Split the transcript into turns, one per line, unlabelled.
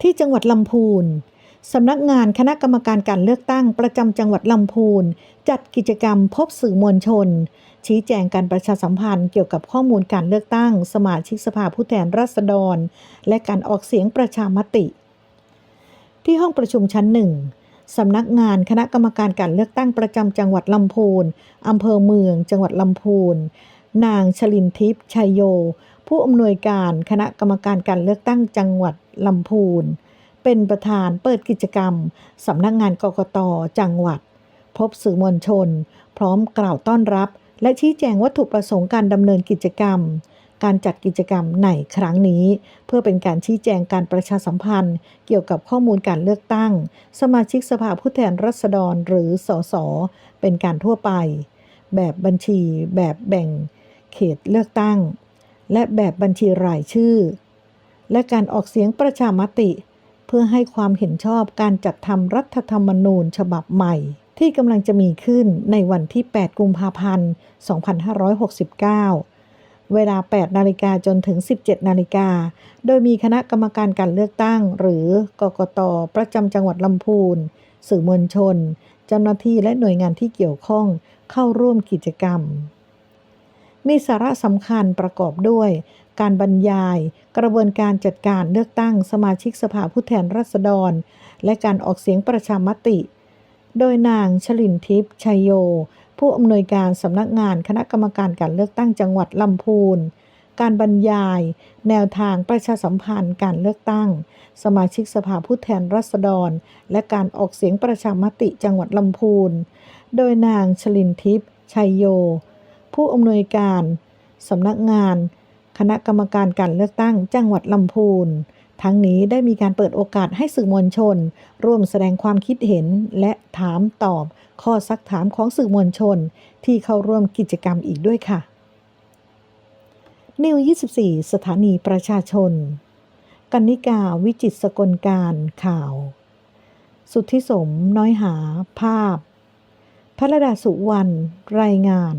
ที่จังหวัดลำพูนสำนักงานคณะกรรมการการเลือกตั้งประจำจังหวัดลำพูน จัดกิจกรรมพบสื่อมวลชน ชี้แจงการประชาสัมพันธ์เกี่ยวกับข้อมูลการเลือกตั้ง สมาชิกสภาผู้แทนราษฎร และการออกเสียงประชามติ ที่ห้องประชุมชั้นหนึ่งสำนักงานคณะกรรมการการเลือกตั้งประจำจังหวัดลำพูนอำเภอเมือง จังหวัดลำพูน นางชลินทิพย์ชัยโย ผู้อำนวยการคณะกรรมการการเลือกตั้งจังหวัดลำพูน เป็นประธานเปิดกิจกรรมสำนักงานกกตจังหวัด พบสื่อมวลชน พร้อมกล่าวต้อนรับ และชี้แจงวัตถุประสงค์การดำเนินกิจกรรม การจัดกิจกรรมในครั้งนี้ เพื่อเป็นการชี้แจงการประชาสัมพันธ์ เกี่ยวกับข้อมูลการเลือกตั้ง สมาชิกสภาผู้แทนราษฎรหรือสสเป็นการทั่วไป แบบบัญชี แบบแบ่ง เขตเลือกตั้ง และแบบบัญชีรายชื่อ และการออกเสียงประชามติ เพื่อให้ความเห็นชอบการจัดทำรัฐธรรมนูญฉบับใหม่ ที่กำลังจะมีขึ้นในวันที่ 8 กุมภาพันธ์ 2569 เวลา 8 นาฬิกาจนถึง 17 นาฬิกา โดยมีคณะกรรมการการเลือกตั้ง หรือกกตประจำจังหวัดลำพูน สื่อมวลชน เจ้าหน้าที่และหน่วยงานที่เกี่ยวข้องเข้าร่วมกิจกรรม มีสาระสำคัญประกอบด้วย การบรรยาย กระบวนการจัดการเลือกตั้งสมาชิกสภาผู้แทนราษฎร และการออกเสียงประชามติ โดยนางชลินทิพย์ชัยโย ผู้อำนวยการสำนักงานคณะกรรมการการเลือกตั้งจังหวัดลำพูนการบรรยาย แนวทางประชาสัมพันธ์การเลือกตั้ง สมาชิกสภาผู้แทนราษฎร และการออกเสียงประชามติจังหวัดลำพูน โดยนางชลินทิพย์ชัยโย ผู้อำนวยการสำนักงาน คณะกรรมการการเลือกตั้งจังหวัดลำพูน ทั้งนี้ได้มีการเปิดโอกาสให้สื่อมวลชน ร่วมแสดงความคิดเห็นและถามตอบ ข้อซักถามของสื่อมวลชน ที่เข้าร่วมกิจกรรมอีกด้วยค่ะนิว24 สถานีประชาชน กันนิกาวิจิตรสกลการข่าว สุทธิสมน้อยหาภาพพระดาสุวรรณรายงาน